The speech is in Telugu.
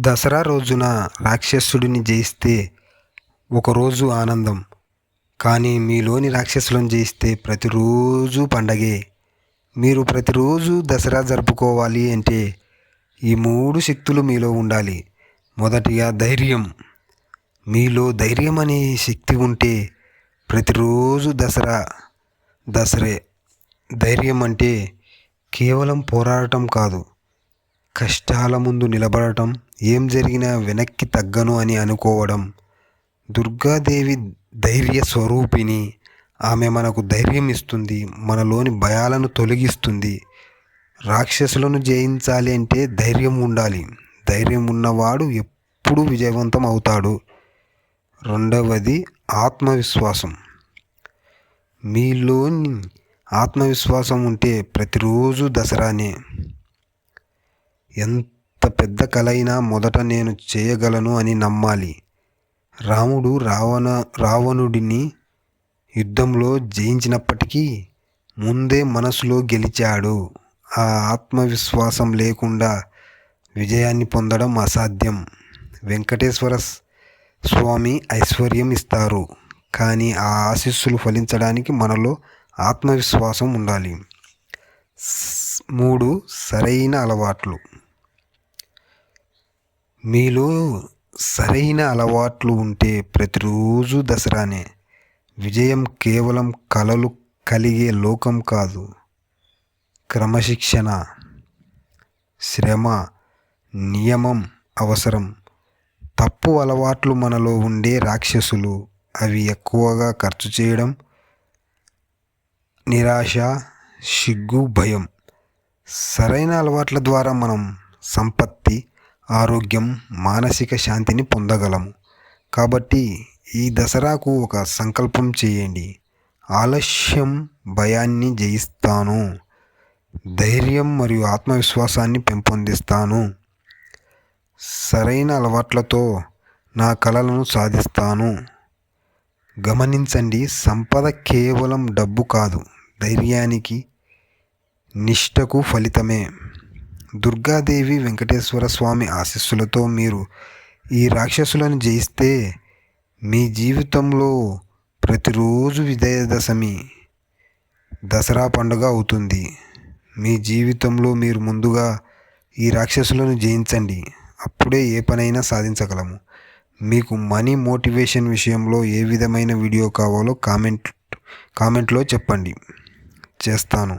దసరా రోజున రాక్షసుడిని జయిస్తే ఒకరోజు ఆనందం. కానీ మీలోని రాక్షసులను జయిస్తే ప్రతిరోజు పండగే. మీరు ప్రతిరోజు దసరా జరుపుకోవాలి అంటే ఈ మూడు శక్తులు మీలో ఉండాలి. మొదటిగా ధైర్యం. మీలో ధైర్యం అనే శక్తి ఉంటే ప్రతిరోజు దసరా దసరే. ధైర్యం అంటే కేవలం పోరాడటం కాదు. కష్టాల ముందు నిలబడటం ఏం జరిగినా వెనక్కి తగ్గను అని అనుకోవడం. దుర్గాదేవి ధైర్య స్వరూపిణి. ఆమె మనకు ధైర్యం ఇస్తుంది మనలోని భయాలను తొలగిస్తుంది. రాక్షసులను జయించాలి అంటే ధైర్యం ఉండాలి. ధైర్యం ఉన్నవాడు ఎప్పుడూ విజయవంతం అవుతాడు. రెండవది ఆత్మవిశ్వాసం. మీలోని ఆత్మవిశ్వాసం ఉంటే ప్రతిరోజు దసరానే. ఎంత పెద్ద కలైనా మొదట నేను చేయగలను అని నమ్మాలి. రాముడు రావణ రావణుడిని యుద్ధంలో జయించినప్పటికీ ముందే మనసులో గెలిచాడు. ఆ ఆత్మవిశ్వాసం లేకుండా విజయాన్ని పొందడం అసాధ్యం. వెంకటేశ్వర స్వామి ఐశ్వర్యం ఇస్తారు. కానీ ఆ ఆశీస్సులు ఫలించడానికి మనలో ఆత్మవిశ్వాసం ఉండాలి. మూడు సరైన అలవాట్లు. మీలో సరైన అలవాట్లు ఉంటే ప్రతిరోజు దసరానే. విజయం కేవలం కలలు కలిగే లోకం కాదు. క్రమశిక్షణ శ్రమ నియమం అవసరం. తప్పు అలవాట్లు మనలో ఉండే రాక్షసులు అవి ఎక్కువగా ఖర్చు చేయడం నిరాశ సిగ్గు భయం. సరైన అలవాట్ల ద్వారా మనం సంపత్తి ఆరోగ్యం మానసిక శాంతిని పొందగలము. కాబట్టి ఈ దసరాకు ఒక సంకల్పం చేయండి. ఆలస్యం భయాన్ని జయిస్తాను. ధైర్యం మరియు ఆత్మవిశ్వాసాన్ని పెంపొందిస్తాను. సరైన అలవాట్లతో నా కలలను సాధిస్తాను. గమనించండి సంపద కేవలం డబ్బు కాదు ధైర్యానికి నిష్టకు ఫలితమే. దుర్గాదేవి వెంకటేశ్వర స్వామి ఆశీస్సులతో మీరు ఈ రాక్షసులను జయిస్తే మీ జీవితంలో ప్రతిరోజు విజయదశమి దసరా పండుగ అవుతుంది. మీ జీవితంలో మీరు ముందుగా ఈ రాక్షసులను జయించండి. అప్పుడే ఏ పనైనా సాధించగలము. మీకు మనీ మోటివేషన్ విషయంలో ఏ విధమైన వీడియో కావాలో కామెంట్ కామెంట్లో చెప్పండి. చేస్తాను.